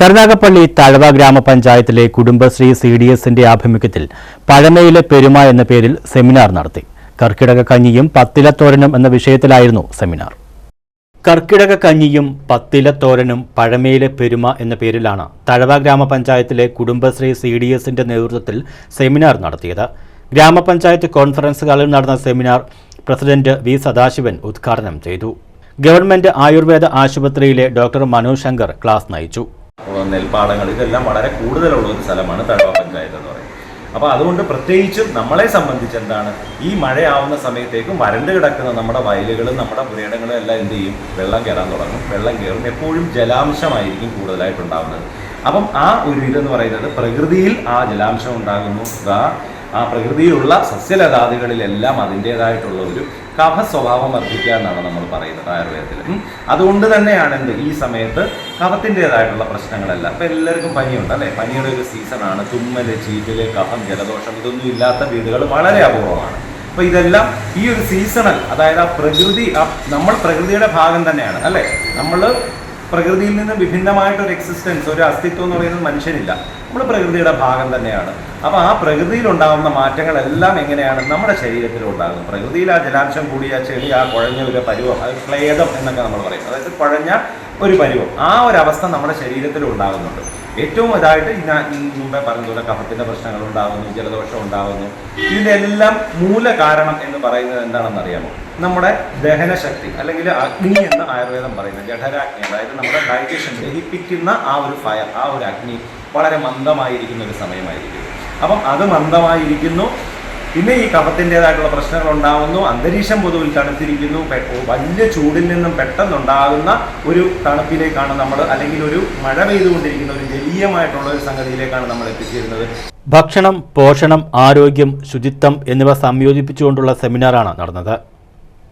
കരുനാഗപ്പള്ളി തഴവ ഗ്രാമപഞ്ചായത്തിലെ Kudumbashree C D എസിന്റെ ആഭിമുഖ്യത്തിൽ പഴമയിലെ പെരുമ എന്ന പേരിൽ സെമിനാർ നടത്തി. കർക്കിടക കഞ്ഞിയും പത്തിലത്തോരനും എന്ന വിഷയത്തിലായിരുന്നു സെമിനാർ. കർക്കിടക കഞ്ഞിയും പത്തിലത്തോരനും പഴമയിലെ പെരുമ എന്ന പേരിലാണ് തഴവ ഗ്രാമപഞ്ചായത്തിലെ കുടുംബശ്രീ സി ഡി എസിന്റെ നേതൃത്വത്തിൽ സെമിനാർ നടത്തിയത്. ഗ്രാമപഞ്ചായത്ത് കോൺഫറൻസ് ഹാളിൽ നടന്ന സെമിനാർ പ്രസിഡന്റ് വി സദാശിവൻ ഉദ്ഘാടനം ചെയ്തു. ഗവൺമെന്റ് ആയുർവേദ ആശുപത്രിയിലെ ഡോക്ടർ മനോജ് ശങ്കർ ക്ലാസ് നയിച്ചു. നെൽപ്പാടങ്ങൾ. ഇതെല്ലാം വളരെ കൂടുതലുള്ള ഒരു സ്ഥലമാണ് തഴവ പഞ്ചായത്ത് എന്ന് പറയുന്നത്. അപ്പോൾ അതുകൊണ്ട് പ്രത്യേകിച്ചും നമ്മളെ സംബന്ധിച്ച് എന്താണ്? ഈ മഴയാവുന്ന സമയത്തേക്കും വരണ്ട് കിടക്കുന്ന നമ്മുടെ വയലുകളും നമ്മുടെ പുരയിടങ്ങളും എല്ലാം എന്ത് ചെയ്യും? വെള്ളം കയറാൻ തുടങ്ങും. വെള്ളം കയറും. എപ്പോഴും ജലാംശമായിരിക്കും കൂടുതലായിട്ടുണ്ടാകുന്നത് അപ്പം ആ ഒരു ഇതെന്ന് പറയുന്നത് പ്രകൃതിയിൽ ആ ജലാംശം ഉണ്ടാകുന്നു. ദാ ആ പ്രകൃതിയിലുള്ള സസ്യലതാദികളിലെല്ലാം അതിന്റെതായിട്ടുള്ള ഒരു കഫ സ്വഭാവം വർദ്ധിക്കുക എന്നാണ് നമ്മൾ പറയുന്നത് ആയുർവേദത്തിൽ. അതുകൊണ്ട് തന്നെയാണ് എന്ത് ഈ സമയത്ത് കഫത്തിന്റെതായിട്ടുള്ള പ്രശ്നങ്ങളെല്ലാം. ഇപ്പം എല്ലാവർക്കും പനിയുണ്ട് അല്ലേ? പനിയുടെ ഒരു സീസണാണ്. തുമ്മൽ ചീറ്റൽ കഫം ജലദോഷം ഇതൊന്നും ഇല്ലാത്ത വീടുകൾ വളരെ അപൂർവമാണ്. അപ്പോൾ ഇതെല്ലാം ഈ ഒരു സീസണൽ അതായത് ആ പ്രകൃതി നമ്മൾ പ്രകൃതിയുടെ ഭാഗം തന്നെയാണ് അല്ലേ? നമ്മൾ പ്രകൃതിയിൽ നിന്ന് വിഭിന്നമായിട്ടൊരു എക്സിസ്റ്റൻസ് ഒരു അസ്തിത്വം എന്ന് പറയുന്നത് മനുഷ്യനില്ല. നമ്മൾ പ്രകൃതിയുടെ ഭാഗം തന്നെയാണ്. അപ്പോൾ ആ പ്രകൃതിയിൽ ഉണ്ടാകുന്ന മാറ്റങ്ങളെല്ലാം എങ്ങനെയാണ്? നമ്മുടെ ശരീരത്തിൽ ഉണ്ടാകുന്നത് പ്രകൃതിയിൽ ആ ജലാംശം കൂടിയ ചെളി ആ കുഴഞ്ഞ ഒരു പരുവം അത് ക്ലേദം എന്നൊക്കെ നമ്മൾ പറയും. അതായത് കുഴഞ്ഞ ഒരു പരുവം. ആ ഒരു അവസ്ഥ നമ്മുടെ ശരീരത്തിൽ ഉണ്ടാകുന്നുണ്ട്. ഏറ്റവും ഇതായിട്ട് ഞാൻ ഈ മുമ്പേ പറഞ്ഞതുപോലെ കഫത്തിന്റെ പ്രശ്നങ്ങൾ ഉണ്ടാകുന്നു ജലദോഷം ഉണ്ടാകുന്നു ഇതിന്റെ എല്ലാം മൂല കാരണം എന്ന് പറയുന്നത് എന്താണെന്ന് അറിയാമോ നമ്മുടെ ദഹനശക്തി അല്ലെങ്കിൽ അഗ്നി എന്ന് ആയുർവേദം പറയുന്നത് ജഠരാഗ്നി അതായത് നമ്മുടെ ഡൈജഷൻ ദഹിപ്പിക്കുന്ന ആ ഒരു ഫയർ ആ ഒരു അഗ്നി വളരെ മന്ദമായിരിക്കുന്ന ഒരു സമയമായിരിക്കും. അപ്പം അത് മന്ദമായിരിക്കുന്നു. പിന്നെ ഈ കഫത്തിന്റെതായിട്ടുള്ള പ്രശ്നങ്ങൾ ഉണ്ടാകുന്നു അന്തരീക്ഷം പൊതുവിൽ തണുത്തിരിക്കുന്നു. വലിയ ചൂടിൽ നിന്നും പെട്ടെന്നുണ്ടാകുന്ന ഒരു തണുപ്പിലേക്കാണ് നമ്മൾ അല്ലെങ്കിൽ ഒരു മഴ പെയ്തുകൊണ്ടിരിക്കുന്ന ഒരു ജലീയമായിട്ടുള്ള ഒരു സംഗതിയിലേക്കാണ് നമ്മൾ എത്തിച്ചേരുന്നത്. ഭക്ഷണം പോഷണം ആരോഗ്യം ശുചിത്വം എന്നിവ സംയോജിപ്പിച്ചുകൊണ്ടുള്ള സെമിനാറാണ് നടന്നത്.